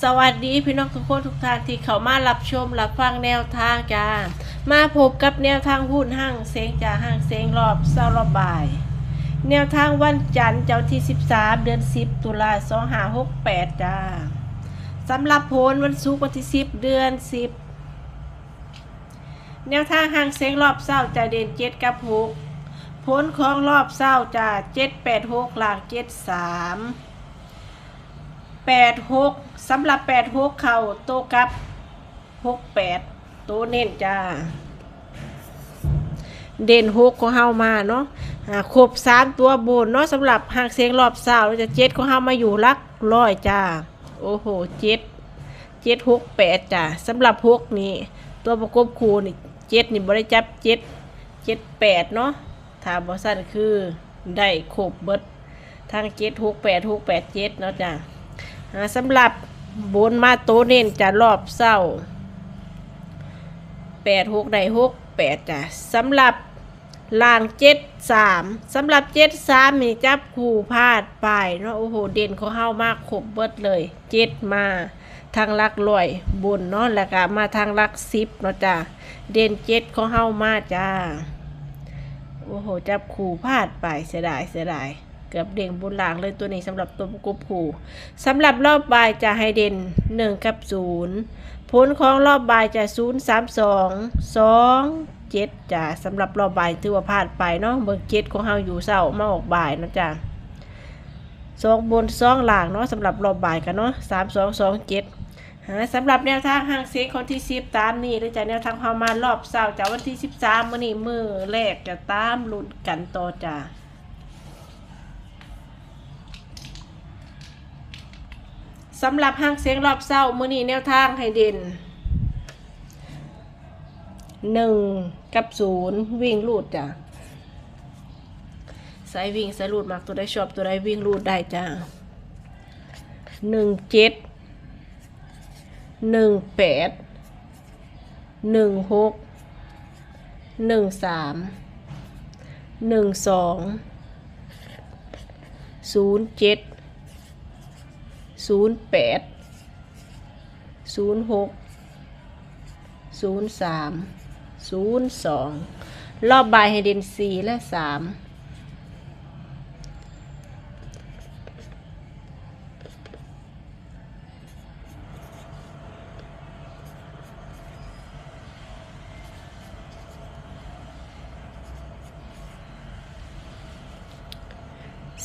สวัสดีพี่น้องทุกคนทุกท่านที่เข้ามารับชมรับฟังแนวทางจ้ามาพบกับแนวทางหุ้นห้างเสียงจ่าห้างเสียงรอบเศร้ารอบบ่าย แนวทางวันจันทร์เจ้าที่ 13 เดือน 10 ตุลา2568จ้าสำหรับโพลวันศุกร์วันที่ 10 เดือน 10 แนวทางห้างเสียงรอบเศร้าจะเด่น7กับ6ผลของรอบเศร้าจะ786หลัก73 แปดหกสำหรับแปดหกเข่าโตกับหกแปดโตเน้นจ้า เด่นหกของเฮามาเนาะครบสามตัวบนเนาะสำหรับหางเสียงรอบสาร์จะเจ็ดของเฮามาอยู่ลักร้อยจ้า โอ้โหเจ็ดเจ็ดหกแปดจ้าสำหรับหกนี่ตัวประกบคูนี่เจ็ดนี่บริจับเจ็ดเจ็ดแปดเนาะถ้าบอสั้นคือได้ครบเบิดทางเจ็ดหกแปดหกแปดเจ็ดเนาะจ้า สำหรับบนมาโตเน้นจะรอบเศร้าแปดหกในหกแปดจ้ะสำหรับล่างเจ็ดสามสำหรับเจ็ดสามมีจับคู่พลาดไปเนาะโอ้โหเด่นเขาเฮามากขบเบิดเลยเจ็ดมาทางลักลอยบนเนาะแล้วก็มาทางลักสิบเนาะจ้ะเด่นเจ็ดเขาเฮามาจ้าโอ้โหจับคู่พลาดไปเสียดายเสียดาย เกือบเด้งบนหลังเลยตัวนี้สำหรับตัวประกบคู่สำหรับรอบบ่ายจะให้เด่น 1 กับ 0 ผลของรอบบ่ายจะ 0 3 2 2 7จ้ะสำหรับรอบบ่ายถือว่าพลาดไปเนาะเบอร์เจ็ดของเฮาอยู่เศร้ามาออกบ่ายนะจ้ะสองบนสองหลังเนาะสำหรับรอบบ่ายกันเนาะสามสองสองเจ็ดสำหรับแนวทางห่างเสียงคนที่สิบตามนี่เลยจ้ะแนวทางเฮามารอบเศร้าจากวันที่สิบสามมื้อนี้มือแรกจะตามลุ้นกันต่อจ้ะ สำหรับห้างเสียงรอบเศร้ามือนี้แนวทางให้เด่นหนึ่งกับศูนย์วิ่งรูดจ้ะสายวิ่งสายรูดมากตัวได้ชอบตัวได้วิ่งรูดได้จ้ะหนึ่งเจ็ดหนึ่งแปดหนึ่งหกหนึ่งสามหนึ่งสองศูนย์เจ็ด ศูนย์แปดศูนย์หกศูนย์สามศูนย์สองรอบบายให้เด่นสี่และสาม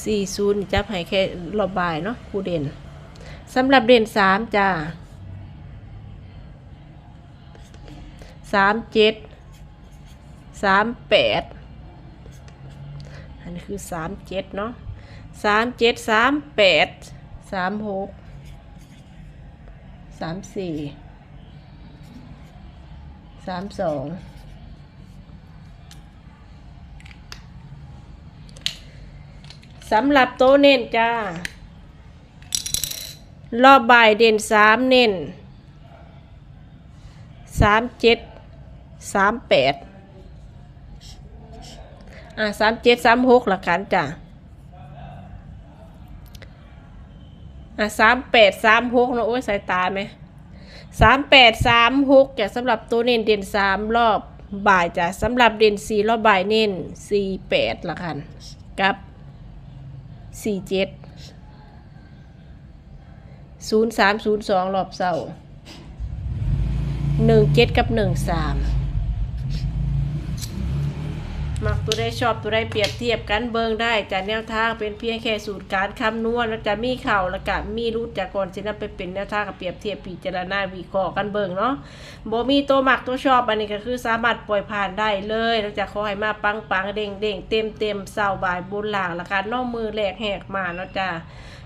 สี่ศูนย์จับให้แค่รอบบ่ายเนาะครูเด่น สำหรับเด่นสามจ้าสามเจ็ดสามแปดอันนี้คือสามเจ็ดเนาะสามเจ็ดสามแปดสามหกสามสี่สามสองสำหรับโต๊ะเน้นจ้า รอบบ่ายเด่นสามเน้นสามเจ็ดสามแปดอ่าสามเจ็ดสามหกละกันจ้ะอ่าสามแปดสามหกเนาะโอ้ยสายตาไหมสามแปดสามหกจ้ะสำหรับตัวเน้นเด่นสามรอบบ่ายจ้ะสำหรับเด่นสี่รอบบ่ายเน้นสี่แปดละกันกับสี่เจ็ด ศูนย์สามศูนย์สองรอบเสาร์หนึ่งเจ็ดกับหนึ่งสาม มักตัวได้ชอบตัวได้เปรียบเทียบกันเบิ่งได้จากแนวทางเป็นเพียงแค่สูตรการคำนวณแล้วจะมีเข่าแล้วก็มีรูดจากก่อนสินำไปเป็นแนวทางกับเปรียบเทียบพิจารณาวิเคราะห์กันเบิ่งเนาะบ่มีตัวหมักตัวชอบอันนี้ก็คือสามารถปล่อยผ่านได้เลยแล้วจะขอให้มาปังปังเด้งเด้งเต็มเต็มๆเสาบ่ายบุญหลางละกันน้องมือแหลกแหกมาเนาะจ้า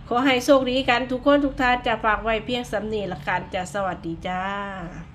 ขอให้โชคดีกันทุกคนทุกท่านจะฝากไว้เพียงสำนีละกันจะสวัสดีจ้า